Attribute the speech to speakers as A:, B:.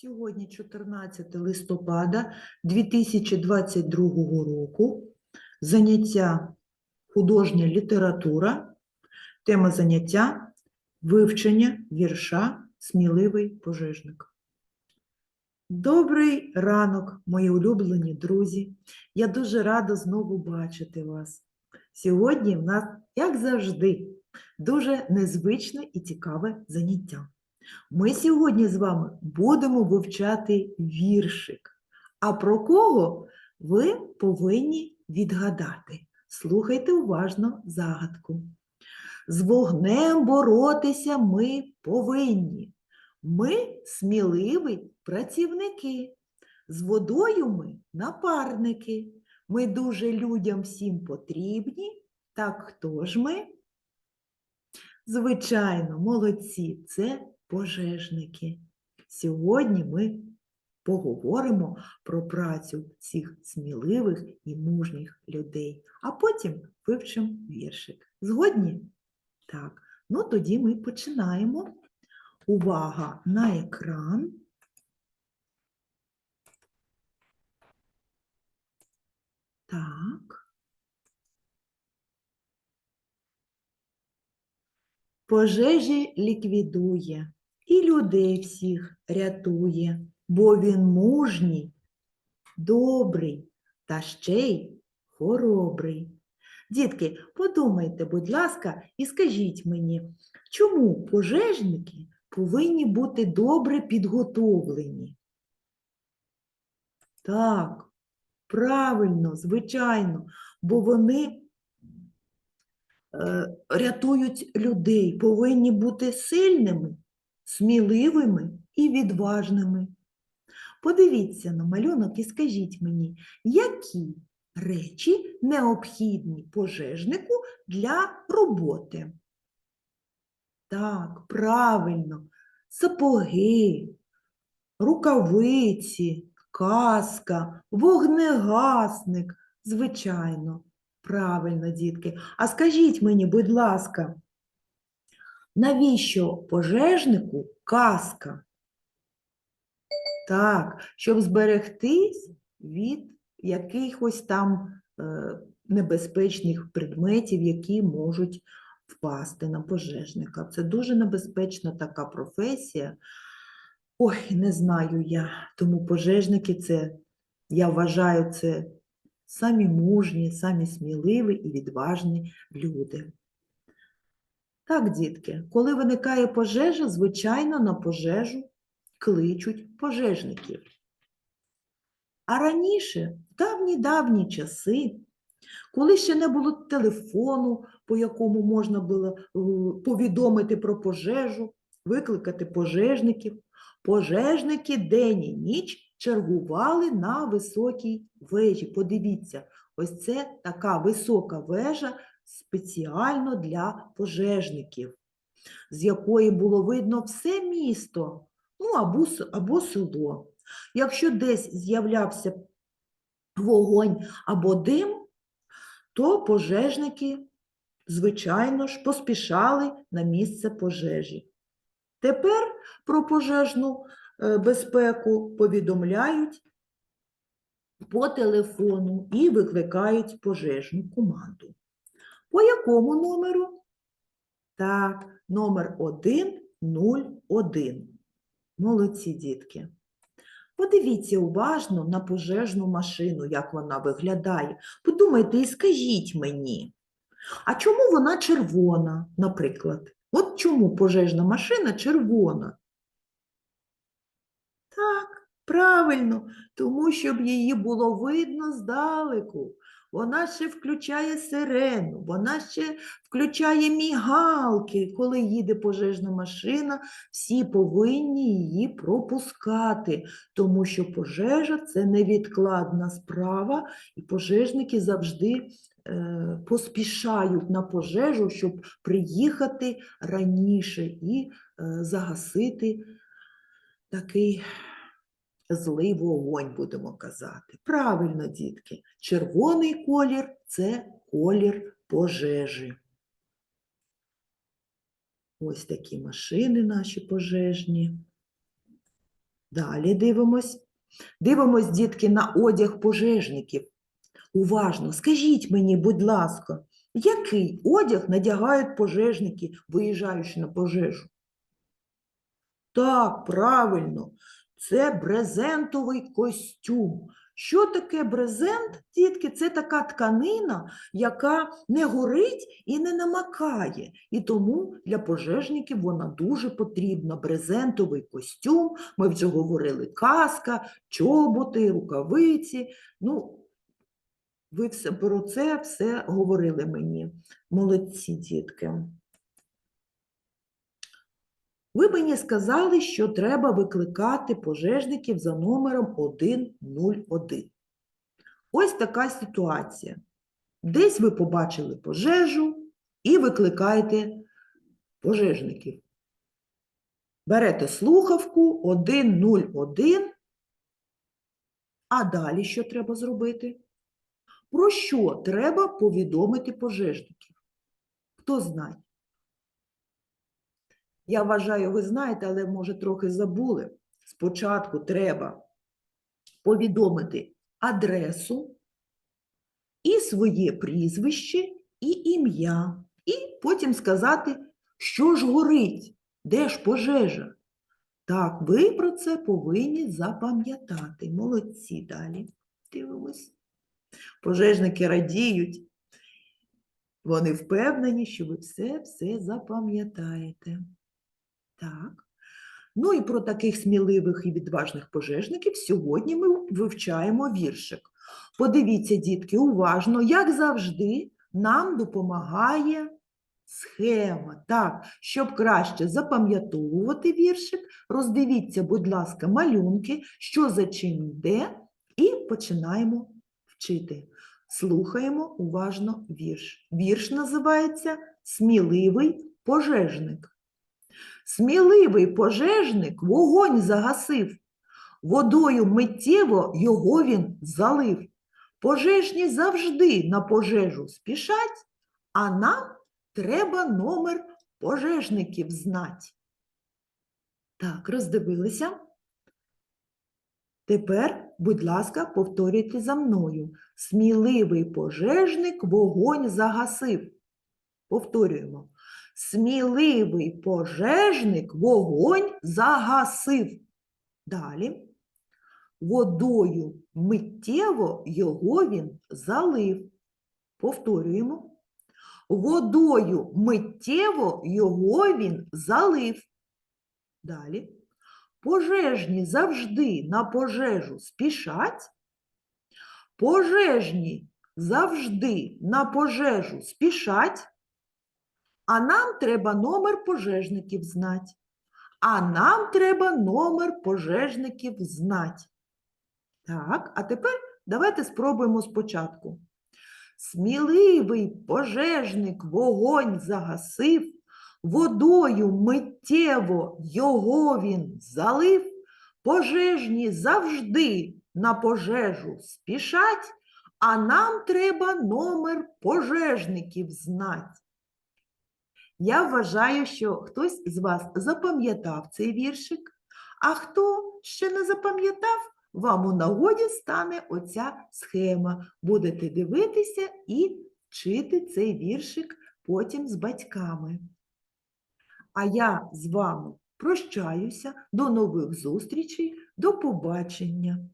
A: Сьогодні 14 листопада 2022 року. Заняття художня література. Тема заняття вивчення вірша Сміливий пожежник. Добрий ранок, мої улюблені друзі. Я дуже рада знову бачити вас. Сьогодні в нас, як завжди, дуже незвичне і цікаве заняття. Ми сьогодні з вами будемо вивчати віршик. А про кого ви повинні відгадати? Слухайте уважно загадку. З вогнем боротися ми повинні. Ми сміливі працівники. З водою ми напарники. Ми дуже людям всім потрібні. Так хто ж ми? Звичайно, молодці, це пожежники. Сьогодні ми поговоримо про працю цих сміливих і мужніх людей, а потім вивчимо віршик. Згодні? Так, ну тоді ми починаємо. Увага на екран. Так. Пожежі ліквідує людей всіх рятує, бо він мужній, добрий та ще й хоробрий. Дітки, подумайте, будь ласка, і скажіть мені, чому пожежники повинні бути добре підготовлені? Так, правильно, звичайно, бо вони е, рятують людей, повинні бути сильними, сміливими і відважними. Подивіться на малюнок і скажіть мені, які речі необхідні пожежнику для роботи? Так, правильно, сапоги, рукавиці, каска, вогнегасник, звичайно. Правильно, дітки. А скажіть мені, будь ласка, навіщо пожежнику каска? Так, щоб зберегтись від якихось там е, небезпечних предметів, які можуть впасти на пожежника. Це дуже небезпечна така професія. Ой, не знаю я. Тому пожежники це, я вважаю, це самі мужні, самі сміливі і відважні люди. Так, дітки, коли виникає пожежа, звичайно, на пожежу кличуть пожежників. А раніше, в давні-давні часи, коли ще не було телефону, по якому можна було е, повідомити про пожежу, викликати пожежників, пожежники день і ніч чергували на високій вежі. Подивіться, ось це така висока вежа спеціально для пожежників, з якої було видно все місто, ну або, або село. Якщо десь з'являвся вогонь або дим, то пожежники, звичайно ж, поспішали на місце пожежі. Тепер про пожежну е, безпеку повідомляють по телефону і викликають пожежну команду. По якому номеру? Так, номер 101. Молодці дітки. Подивіться уважно на пожежну машину, як вона виглядає. Подумайте і скажіть мені, а чому вона червона, наприклад? От чому пожежна машина червона? Так, правильно, тому щоб її було видно здалеку. Вона ще включає сирену, вона ще включає мігалки. Коли їде пожежна машина, всі повинні її пропускати, тому що пожежа це невідкладна справа, і пожежники завжди е, поспішають на пожежу, щоб приїхати раніше і е, загасити такий злий вогонь, будемо казати. Правильно, дітки, червоний колір це колір пожежі. Ось такі машини наші пожежні. Далі дивимось. Дивимось, дітки, на одяг пожежників. Уважно, скажіть мені, будь ласка, який одяг надягають пожежники, виїжджаючи на пожежу? Так, правильно, це брезентовий костюм. Що таке брезент, дітки? Це така тканина, яка не горить і не намакає. І тому для пожежників вона дуже потрібна. Брезентовий костюм, ми вже говорили, каска, чоботи, рукавиці. Ну, ви все про це все говорили мені. Молодці, дітки. Ви мені сказали, що треба викликати пожежників за номером 101. Ось така ситуація. Десь ви побачили пожежу і викликаєте пожежників. Берете слухавку 101, а далі що треба зробити? Про що треба повідомити пожежників? Хто знає? Я вважаю, ви знаєте, але може трохи забули. Спочатку треба повідомити адресу і своє прізвище, і ім'я, і потім сказати, що ж горить, де ж пожежа. Так, ви про це повинні запам'ятати. Молодці далі. Дивимось. Пожежники радіють. Вони впевнені, що ви все-все запам'ятаєте. Так. Ну і про таких сміливих і відважних пожежників сьогодні ми вивчаємо віршик. Подивіться, дітки, уважно, як завжди, нам допомагає схема. Так, щоб краще запам'ятовувати віршик, роздивіться, будь ласка, малюнки, що за чим йде, і починаємо вчити. Слухаємо уважно вірш. Вірш називається Сміливий пожежник. Сміливий пожежник вогонь загасив, водою миттєво його він залив. Пожежні завжди на пожежу спішать, а нам треба номер пожежників знать. Так, роздивилися. Тепер, будь ласка, повторюйте за мною. Сміливий пожежник вогонь загасив. Повторюємо. Сміливий пожежник вогонь загасив. Далі. Водою миттєво його він залив. Повторюємо. Водою миттєво його він залив. Далі. Пожежні завжди на пожежу спішать. Пожежні завжди на пожежу спішать. А нам треба номер пожежників знати. А нам треба номер пожежників знати. Так, а тепер давайте спробуємо спочатку. Сміливий пожежник вогонь загасив, водою миттєво його він залив, пожежні завжди на пожежу спішать, а нам треба номер пожежників знати. Я вважаю, що хтось з вас запам'ятав цей віршик, а хто ще не запам'ятав, вам у нагоді стане оця схема. Будете дивитися і вчити цей віршик потім з батьками. А я з вами прощаюся. До нових зустрічей, до побачення!